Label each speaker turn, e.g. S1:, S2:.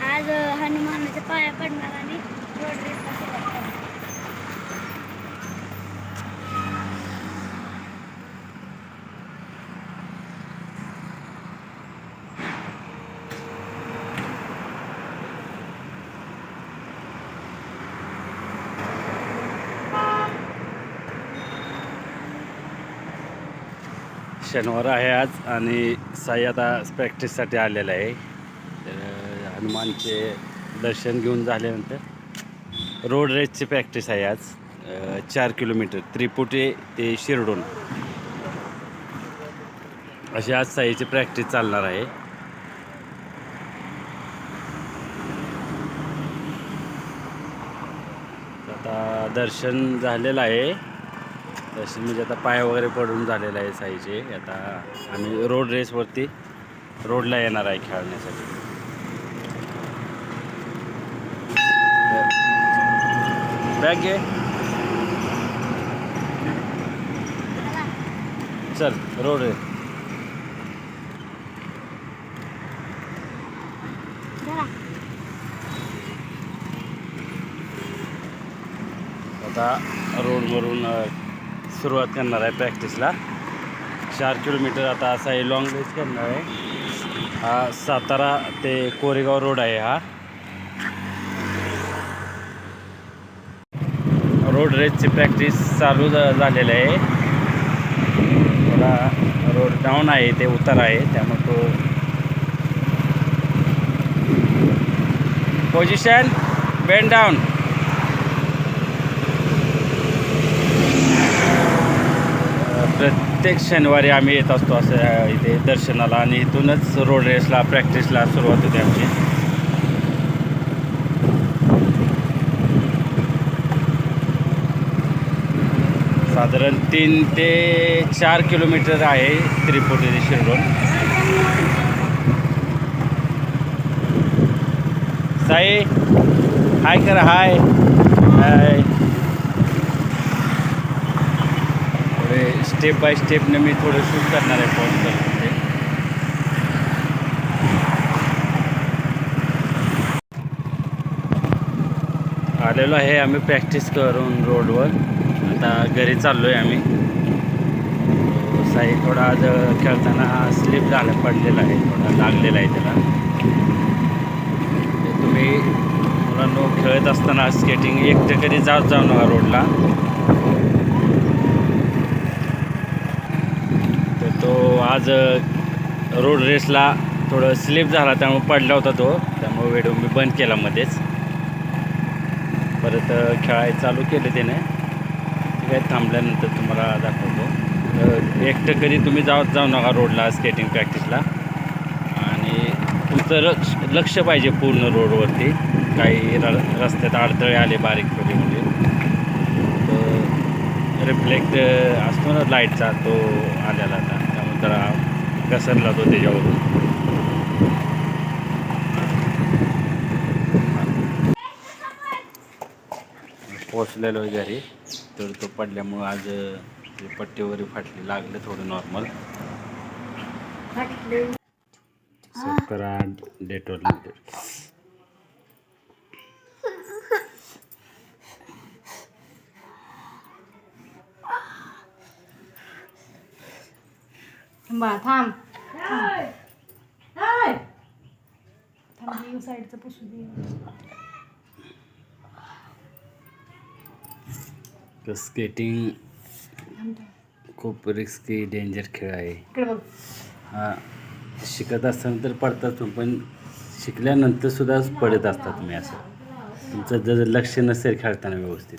S1: आज हनुमानाच्या पाया पडणार आणि रोड रेसला सुरुवात करणार.
S2: शनिवार आहे आज आणि साई आता प्रॅक्टिससाठी आलेला आहे. तर हनुमानचे दर्शन घेऊन झाल्यानंतर रोड रेसची प्रॅक्टिस आहे आज. चार किलोमीटर त्रिपुटे ते शिरडून. अशी आज साईची प्रॅक्टिस चालणार आहे. आता दर्शन झालेलं आहे. दर्शन म्हणजे आता पाय वगैरे पडून झालेलं आहे साईचे. आता आम्ही रोड रेसवरती रोडला येणार आहे खेळण्यासाठी. बॅग। घे चल रोड आता रोडवरून अ, सुरुवात करणार आहे प्रॅक्टिसला चार किलोमीटर आता असा आहे लॉंग रेस करणार आहे. हा सातारा ते कोरेगाव रोड आहे हा. रोड रेसची प्रॅक्टिस चालू झालेली आहे. थोडा रोड डाऊन आहे ते उतार आहे त्यामुळे तो पोझिशन बेंड डाऊन प्रत्येक शनिवारी आम्ही येत असतो असं इथे दर्शनाला आणि इथूनच रोड रेसला प्रॅक्टिसला सुरुवात होते आमची. साधारण तीन ते चार किलोमीटर आहे त्रिपुटी ते शिरडून. साई हाय कर हाय. हाय. थोडे स्टेप बाय स्टेपने मी थोडं शूट करणार आहे फोन ते आलेलो आहे आम्ही प्रॅक्टिस करून रोडवर आता घरी चाललो आहे आम्ही साई थोडा आज खेळताना स्लिप झाला पडलेला आहे थोडा लागलेला आहे त्याला. तुम्ही मुलांनो खेळत असताना स्केटिंग एकटे कधी जात जाऊ नका रोडला? तर तो आज रोड रेसला थोडं स्लिप झाला त्यामुळे पडला होता तो. त्यामुळे व्हिडिओ मी बंद केला मध्येच. परत खेळायला चालू केलं त्याने. ठीक आहे थांबल्यानंतर तुम्हाला दाखवतो. तर एकटं कधी तुम्ही जाऊ जाऊ नका रोडला स्केटिंग प्रॅक्टिसला आणि तुमचं लक्ष लक्ष पाहिजे पूर्ण रोडवरती. काही र रस्त्यात अडथळे आले बारीक छोटे म्हणजे. तर रिफ्लेक्ट असतो ना लाईटचा तो आलेला आता. त्यामुळे जरा घसरला तो त्याच्यावरून. पोचलेलो आहे घरी. तर तो पडल्यामुळं आज ते पट्टी वगैरे फाटली. लागलं थोडं नॉर्मल डेटोल
S3: बा थांब थांब. साईडचं पुसू दे.
S2: स्केटिंग
S3: थांब थांब
S2: खूप रिस्की डेंजर खेळ आहे. हा शिकत असताना तर पडतात पण शिकल्यानंतर सुद्धा पडत असता तुम्ही असं. तुमचं जर लक्ष नसेल खेळताना व्यवस्थित.